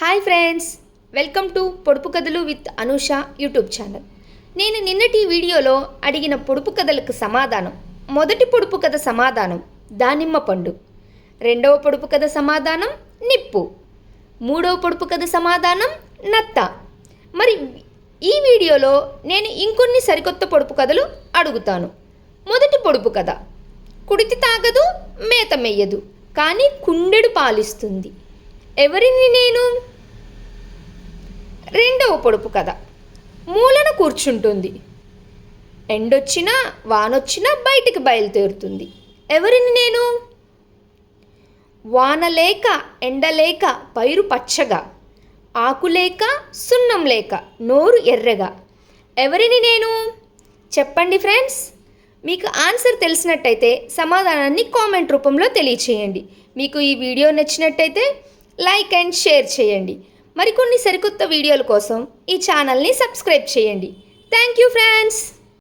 Hi friends welcome to పొడుపు కథలు with Anusha YouTube channel నేను నిన్నటి వీడియోలో అడిగిన పొడుపు కథలకు సమాధానం మొదటి పొడుపు కథ సమాధానం దానిమ్మ పండు. రెండవ పొడుపు కథ సమాధానం నిప్పు. మూడవ పొడుపు కథ సమాధానం నత్త. మరి ఈ వీడియోలో నేను ఇంకొన్ని సరికొత్త పొడుపు కథలు అడుగుతాను. మొదటి పొడుపు కథ కుడితి తాగదు మేత మెయ్యదు కానీ కుండెడు పాలిస్తుంది. ఎవరిని నేను? రెండవ పొడుపు కథ. మూలన కూర్చుంటుంది. ఎండొచ్చినా వానొచ్చినా బయటికి బయలుదేరుతుంది. ఎవరిని నేను? వాన లేక ఎండ లేక పైరు పచ్చగా. ఆకు లేక సున్నం లేక నోరు ఎర్రగా. ఎవరిని నేను? చెప్పండి ఫ్రెండ్స్. మీకు ఆన్సర్ తెలిసినట్టయితే సమాధానాన్ని కామెంట్ రూపంలో తెలియచేయండి. మీకు ఈ వీడియో నచ్చినట్టయితే లైక్ అండ్ షేర్ చేయండి. మరికొన్ని సరికొత్త వీడియోల కోసం ఈ ఛానల్ని సబ్స్క్రైబ్ చేయండి. Thank you friends!